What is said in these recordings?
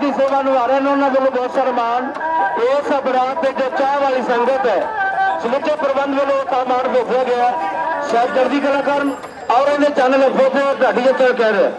ਦੀ ਸੇਵਾ ਨਿਭਾ ਰਹੇ ਨੇ, ਉਹਨਾਂ ਵੱਲੋਂ ਬਹੁਤ ਸਾਰਾ ਮਾਣ। ਇਸ ਅਪਰਾਧ ਤੇ ਜੋ ਚਾਹ ਵਾਲੀ ਸੰਗਤ ਹੈ, ਸਮੁੱਚੇ ਪ੍ਰਬੰਧ ਵੱਲੋਂ ਤਾਂ ਮਾਣ ਭੇਜਿਆ ਗਿਆ ਸ਼ਾਇਦ ਜਲਦੀ ਕਲਾ ਕਰਨ ਔਰ ਇਹਦੇ ਚੈਨਲ ਫੋਟੋ ਤੁਹਾਡੀ ਜਿੱਥੇ ਕਹਿ ਰਿਹਾ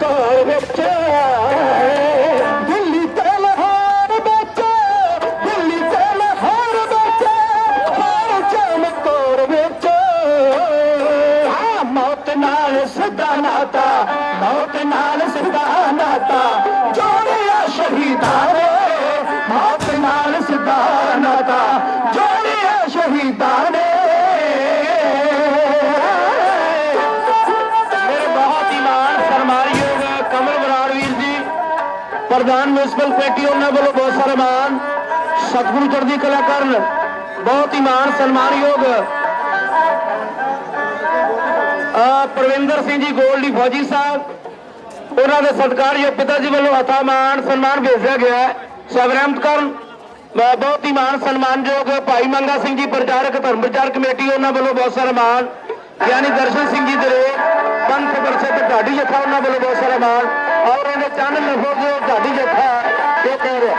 ਫੇਰ ਚਮਕੌਰ ਪ੍ਰਧਾਨ ਮਿਊਨਿਸਪਲ ਕਮੇਟੀ, ਉਹਨਾਂ ਵੱਲੋਂ ਬਹੁਤ ਸਾਰਾ ਮਾਣ। ਸਤਿਗੁਰੂ ਚੜ੍ਹਦੀ ਕਲਾ ਕਰਨ। ਬਹੁਤ ਹੀ ਮਾਣ, ਸਨਮਾਨਯੋਗ। ਆ, ਪ੍ਰਵਿੰਦਰ ਸਿੰਘ ਜੀ ਗੋਲਡੀ ਫੌਜੀ ਸਾਹਿਬ, ਉਹਨਾਂ ਦੇ ਸਤਿਕਾਰਯੋਗ ਪਿਤਾ ਜੀ ਵੱਲੋਂ ਹੱਥਾ ਮਾਣ, ਸਨਮਾਨ ਭੇਜਿਆ ਗਿਆ ਹੈ। ਕਰਨ ਬਹੁਤ ਹੀ ਮਾਣ, ਸਨਮਾਨਯੋਗ ਭਾਈ ਮੰਗਾ ਸਿੰਘ ਜੀ, ਪ੍ਰਚਾਰਕ, ਧਰਮ ਪ੍ਰਚਾਰ ਕਮੇਟੀ, ਉਹਨਾਂ ਵੱਲੋਂ ਬਹੁਤ ਸਾਰਾ ਮਾਣ। ਗਿਆਨੀ ਦਰਸ਼ਨ ਸਿੰਘ ਜੀ ਦਰੇ ਪੰਥ ਪਰਸੇ ਤੇ ਢਾਡੀ ਜਥਾ, ਉਹਨਾਂ ਵੱਲੋਂ ਬਹੁਤ ਸਾਰਾ ਮਾਣ। ਔਰ ਇਹਦੇ ਚੰਨ ਲਫੋਗੇ ਢਾਡੀ ਜਥਾ ਇਹ ਕਹਿ ਰਿਹਾ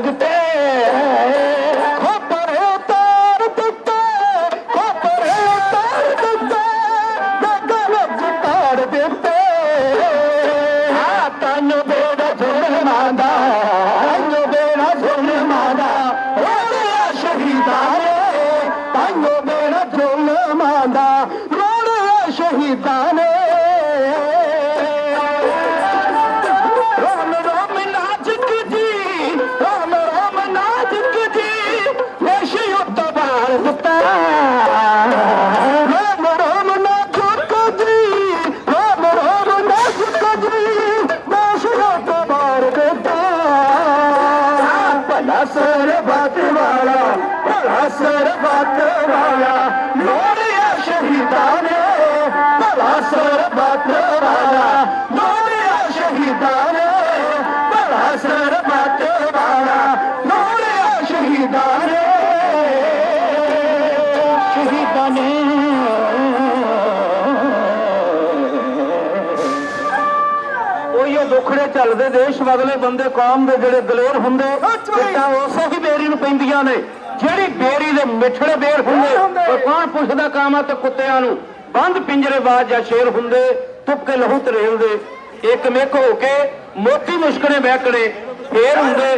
de terra. हसर फातमाला हसर फातमाला लोडिया शहीदाने हसर फातमाला ਦੁੱਖੜੇ ਚੱਲਦੇ ਦੇਸ਼ ਬਦਲੇ ਬੰਦੇ ਕੌਮ ਦੇ ਜਿਹੜੇ ਦਲੇਰ ਹੁੰਦੇ ਕਿੱਟਾਂ ਉਸੇ ਹੀ ਬੇਰੀ ਨੂੰ ਪੈਂਦੀਆਂ ਨੇ। ਜਿਹੜੀ ਬੇਰੀ ਦੇ ਮਿੱਠੜੇ ਬੇਰ ਹੁੰਦੇ ਉਹ ਕੌਣ ਪੁੱਛਦਾ ਕਾਮਾਂ ਤੇ ਕੁੱਤਿਆਂ ਨੂੰ? ਬੰਦ ਪਿੰਜਰੇ ਬਾਜ ਜਾਂ ਸ਼ੇਰ ਹੁੰਦੇ ਤੁਪਕੇ ਲਹੂ ਤਰੇਲਦੇ ਇੱਕ ਮਿੱਕ ਹੋ ਕੇ ਮੋਤੀ ਮੁਸ਼ਕਣੇ ਬਹਿਕੜੇ ਫੇਰ ਹੁੰਦੇ।